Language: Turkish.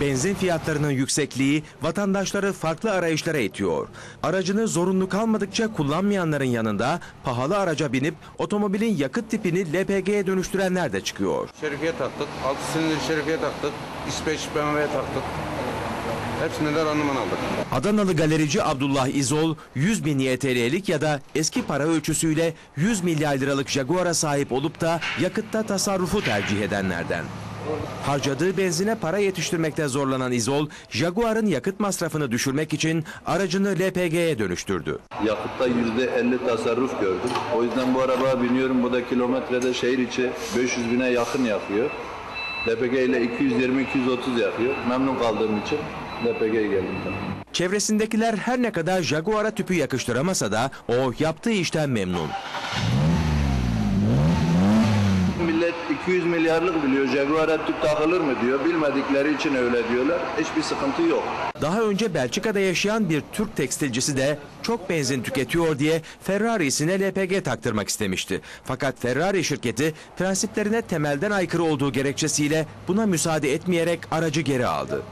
Benzin fiyatlarının yüksekliği vatandaşları farklı arayışlara itiyor. Aracını zorunlu kalmadıkça kullanmayanların yanında pahalı araca binip otomobilin yakıt tipini LPG'ye dönüştürenler de çıkıyor. Şerifiye taktık. 6 silindir şerifiye taktık. İsveç BMW'ye taktık. Hepsinde de randıman aldık. Adanalı galerici Abdullah İzol 100 bin YTL'lik ya da eski para ölçüsüyle 100 milyar liralık Jaguar'a sahip olup da yakıtta tasarrufu tercih edenlerden. Harcadığı benzine para yetiştirmekte zorlanan İzol, Jaguar'ın yakıt masrafını düşürmek için aracını LPG'ye dönüştürdü. Yakıtta yüzde 50 tasarruf gördüm. O yüzden bu arabaya biniyorum. Bu da kilometrede şehir içi 500 bine yakın yakıyor. LPG ile 220-230 yakıyor. Memnun kaldığım için LPG'ye geldim. Çevresindekiler her ne kadar Jaguar'a tüpü yakıştıramasa da o yaptığı işten memnun. Millet 200 milyarlık biliyor. Jaguar'a tüp takılır mı diyor. Bilmedikleri için öyle diyorlar. Hiçbir sıkıntı yok. Daha önce Belçika'da yaşayan bir Türk tekstilcisi de çok benzin tüketiyor diye Ferrari'sine LPG taktırmak istemişti. Fakat Ferrari şirketi prensiplerine temelden aykırı olduğu gerekçesiyle buna müsaade etmeyerek aracı geri aldı.